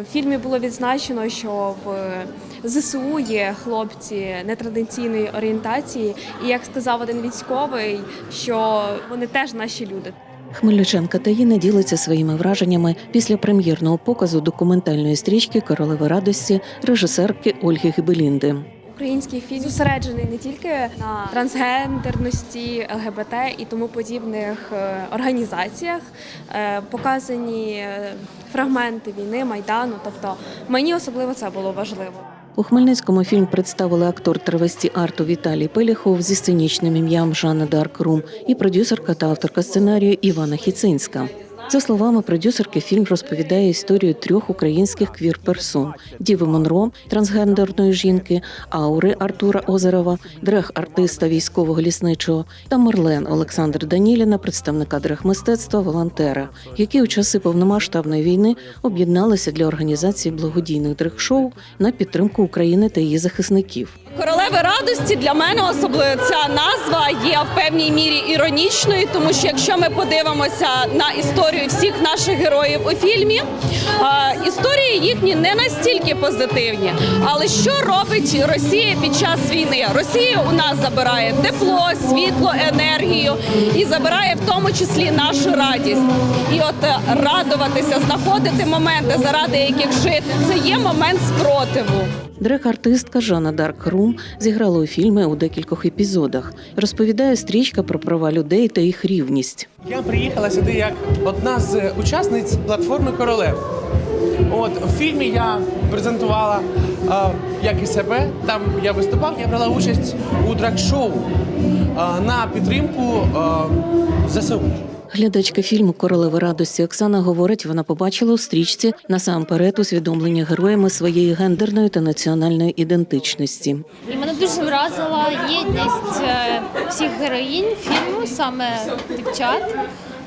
В фільмі було відзначено, що в ЗСУ є хлопці нетрадиційної орієнтації, і як сказав один військовий, що вони теж наші люди. Хмельничанка Таїна ділиться своїми враженнями після прем'єрного показу документальної стрічки Королеви радості режисерки Ольги Гибелінди. Український фільм зосереджений не тільки на трансгендерності, ЛГБТ і тому подібних е, організаціях. Е, Показані е, фрагменти війни, майдану. Тобто мені особливо це було важливо. У Хмельницькому фільм представили актор травесті арту Віталій Пеліхов зі сценічним ім'ям Жанна Дарк Рум і продюсерка та авторка сценарію Івана Хіцинська. За словами продюсерки, фільм розповідає історію трьох українських квір-персон: Діви Монро, трансгендерної жінки, Аури Артура Озерова, дрег-артиста військового лісничого та Марлен Олександр Даніліна, представника дрег-мистецтва, волонтера, які у часи повномасштабної війни об'єдналися для організації благодійних дрег-шоу на підтримку України та її захисників. Королеви радості для мене особливо ця назва є в певній мірі іронічною, тому що якщо ми подивимося на історію всіх наших героїв у фільмі, історії їхні не настільки позитивні. Але що робить Росія під час війни? Росія у нас забирає тепло, світло, енергію і забирає в тому числі нашу радість. І от е, радуватися, знаходити моменти, заради яких жити, це є момент спротиву. Дрег-артистка Жанна Дарк Рум зіграла у фільмі у декількох епізодах. Розповідає стрічка про права людей та їх рівність. Я приїхала сюди як одна з учасниць платформи Королев. От в фільмі я презентувала е, як і себе. Там я виступав, я брала участь у драг-шоу е, на підтримку е, ЗСУ. Глядачка фільму Королева радості Оксана говорить, вона побачила у стрічці насамперед усвідомлення героями своєї гендерної та національної ідентичності. Мене дуже вразила єдність е, всіх героїнь фільму, саме дівчат,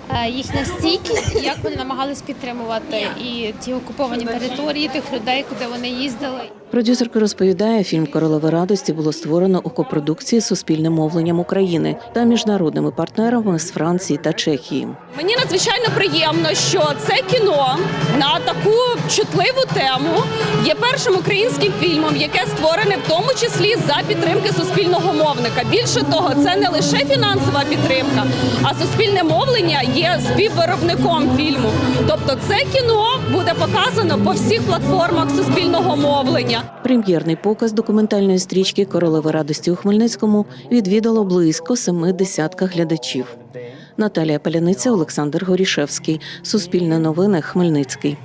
е, їхня стійкість, як вони намагались підтримувати і ті окуповані території, тих людей, куди вони їздили. Продюсерка розповідає, фільм Королева радості було створено у копродукції з суспільним мовленням України та міжнародними партнерами з Франції та Чехії. Мені надзвичайно приємно, що це кіно на таку чутливу тему є першим українським фільмом, яке створене в тому числі за підтримки суспільного мовника. Більше того, це не лише фінансова підтримка, а суспільне мовлення є співвиробником фільму. Тобто, це кіно буде показано по всіх платформах суспільного мовлення. Прем'єрний показ документальної стрічки Королеви радості у Хмельницькому відвідало близько семи десятка глядачів. Наталія Паляниця, Олександр Горішевський. Суспільне новини. Хмельницький.